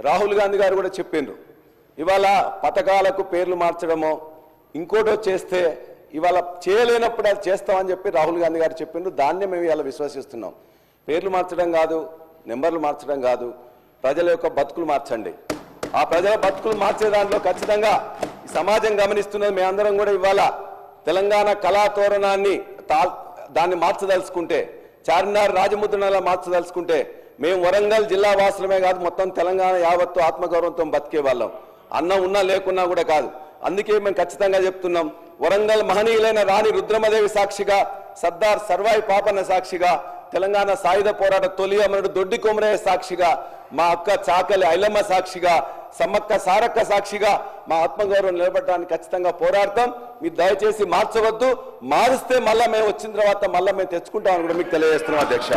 రాహుల్ గాంధీ గారు కూడా చెప్పిండ్రు. ఇవాళ పథకాలకు పేర్లు మార్చడమో ఇంకోటో చేస్తే ఇవాళ చేయలేనప్పుడు అది చేస్తామని చెప్పి రాహుల్ గాంధీ గారు చెప్పిండ్రు. దాన్నే మేము ఇవాళ విశ్వసిస్తున్నాం. పేర్లు మార్చడం కాదు నెంబర్లు మార్చడం కాదు. ప్రజల యొక్క బతుకులు మార్చండి. ఆ ప్రజల బతుకులు మార్చే దాంట్లో ఖచ్చితంగా సమాజం గమనిస్తున్నది మేమందరం కూడా ఇవాళ తెలంగాణ కళా తోరణాన్ని తా- దాన్ని మార్చదలుచుకుంటే చార్మినార్ రాజముద్రలా మార్చదలుచుకుంటే మేము వరంగల్ జిల్లా వాసులమే కాదు మొత్తం తెలంగాణ యావత్తు ఆత్మగౌరవంతో బతికే వాళ్ళం. అన్నం ఉన్నా లేకున్నా కూడా కాదు. అందుకే మేము ఖచ్చితంగా చెప్తున్నాం వరంగల్ మహనీయులైన రాణి రుద్రమదేవి సాక్షిగా సర్దార్ సర్వాయి పాపన్న సాక్షిగా తెలంగాణ సాయుధ పోరాట తొలి అమరుడు దొడ్డి కొమరయ్య సాక్షిగా మా అక్క చాకలి ఐలమ్మ సాక్షిగా సమ్మక్క సారక్క సాక్షిగా మా ఆత్మగౌరవం నిలబడడానికి ఖచ్చితంగా పోరాడతాం. మీరు దయచేసి మార్చవద్దు. మారిస్తే మళ్ళా మేము వచ్చిన తర్వాత మళ్ళా మేము తెచ్చుకుంటామని కూడా మీకు తెలియజేస్తున్నాం అధ్యక్ష.